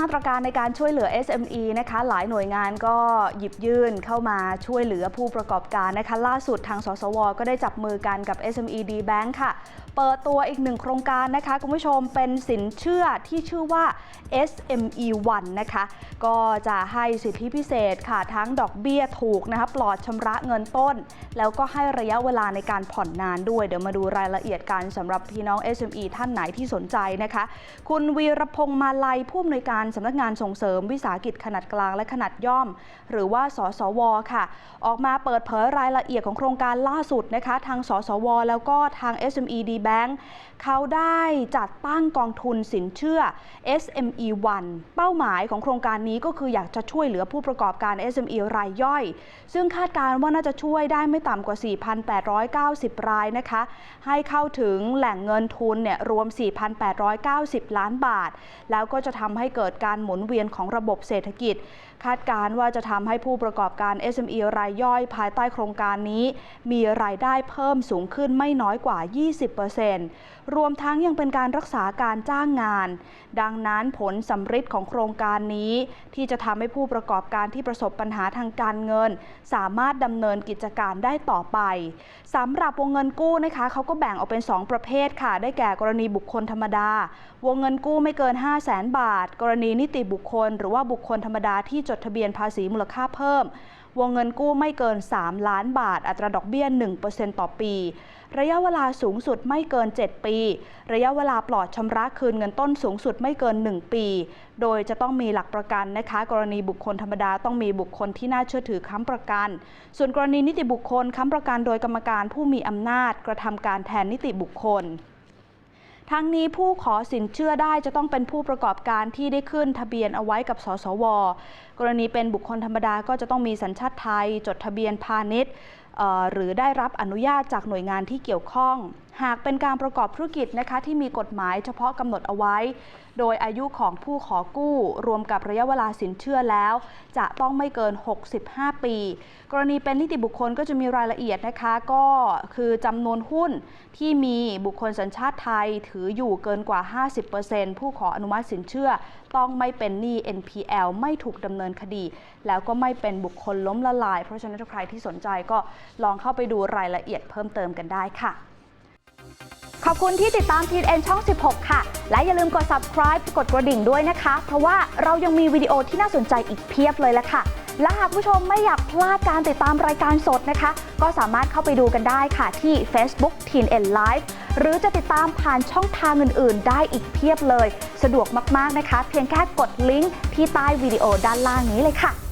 มาตรการในการช่วยเหลือ SME นะคะหลายหน่วยงานก็หยิบยื่นเข้ามาช่วยเหลือผู้ประกอบการนะคะล่าสุดทางสสว ก็ได้จับมือกันกับ SME D Bank ค่ะ เปิดตัวอีกหนึ่งโครงการนะคะ คุณผู้ชมเป็นสินเชื่อที่ชื่อว่า SME 1นะคะ ก็จะให้สิทธิพิเศษค่ะทั้งดอกเบี้ยถูกนะคะปลอดชำระเงินต้น แล้วก็ให้ระยะเวลาในการผ่อนนานด้วย เดี๋ยวมาดูรายละเอียดกันสำหรับพี่น้อง SME ท่านไหนที่สนใจนะคะ คุณวีรพงษ์มาลัยผู้อำนวยการสำนักงานส่งเสริมวิสาหกิจขนาดกลางและขนาดย่อม หรือว่าสสวค่ะ ออกมาเปิดเผยรายละเอียดของโครงการล่าสุดนะคะ ทางสสว แล้วก็ทาง SME D Bank เขาได้จัดตั้งกองทุนสินเชื่อ SME 1เป้าหมายของโครงการนี้ก็คืออยากจะช่วยเหลือผู้ประกอบการ SME รายย่อย ซึ่งคาดการณ์ว่าน่าจะช่วยได้ไม่ต่ำกว่า 4,890 รายนะคะ ให้เข้าถึงแหล่งเงินทุนเนี่ยรวม 4,890 ล้านบาท แล้วก็จะทำให้เกิดการหมุนเวียนของระบบเศรษฐกิจ คาดการ์ว่าจะทำให้ผู้ประกอบการ SME รายย่อยภายใต้โครงการนี้ มีรายได้เพิ่มสูงขึ้นไม่น้อยกว่า 20%รวมทั้งยังเป็นการรักษาการจ้างงาน ดังนั้นผลสำฤทธิ์ของโครงการนี้ ที่จะทำให้ผู้ประกอบการที่ประสบปัญหาทางการเงิน สามารถดำเนินกิจการได้ต่อไปสำหรับวงเงินกู้นะคะเขาก็แบ่งออกเป็น 2 ประเภทค่ะ ได้แก่กรณีบุคคลธรรมดา วงเงินกู้ไม่เกิน 5 0 0แสนบาท กรณีนิติบุคคล หรือว่าบุคคลธรรมดาที่จดทะเบียนภาษีมูลค่าเพิ่ม วงเงินกู้ไม่เกิน 3 ล้านบาท อัตราดอกเบี้ย 1%ต่อปี ระยะเวลาสูงสุดไม่เกิน 7 ปี ระยะเวลาปลอดชำระคืนเงินต้นสูงสุดไม่เกิน 1 ปี โดยจะต้องมีหลักประกันนะคะ กรณีบุคคลธรรมดาต้องมีบุคคลที่น่าเชื่อถือค้ำประกัน ส่วนกรณีนิติบุคคลค้ำประกันโดยกรรมการผู้มีอำนาจกระทำการแทนนิติบุคคล ทั้งนี้ผู้ขอสินเชื่อได้จะต้องเป็นผู้ประกอบการที่ได้ขึ้นทะเบียนเอาไว้กับสสว กรณีเป็นบุคคลธรรมดาก็จะต้องมีสัญชาติไทย จดทะเบียนพาณิชย์หรือได้รับอนุญาตจากหน่วยงานที่เกี่ยวข้อง หากเป็นการประกอบธุรกิจนะคะที่มีกฎหมายเฉพาะกำหนดเอาไว้ โดยอายุของผู้ขอกู้ รวมกับระยะเวลาสินเชื่อแล้ว จะต้องไม่เกิน 65 ปี กรณีเป็นนิติบุคคลก็จะมีรายละเอียดนะคะ ก็คือจำนวนหุ้นที่มีบุคคลสัญชาติไทยถืออยู่เกินกว่า 50%ผู้ขออนุมัติสินเชื่อ ต้องไม่เป็นหนี้ NPL ไม่ถูกดำเนินคดี แล้วก็ไม่เป็นบุคคลล้มละลาย เพราะฉะนั้นถ้าใครที่สนใจก็ลองเข้าไปดูรายละเอียดเพิ่มเติมกันได้ค่ะ ขอบคุณที่ติดตาม TN ช่อง 16 ค่ะ และอย่าลืมกด subscribe กดกระดิ่งด้วยนะคะ เพราะว่าเรายังมีวิดีโอที่น่าสนใจอีกเพียบเลยละค่ะ และหากผู้ชมไม่อยากพลาดการติดตามรายการสดนะคะ ก็สามารถเข้าไปดูกันได้ค่ะที่ Facebook TN Live หรือจะติดตามผ่านช่องทางอื่น ๆ ได้อีกเพียบเลย สะดวกมาก ๆ นะคะ เพียงแค่กดลิงก์ที่ใต้วิดีโอด้านล่างนี้เลยค่ะ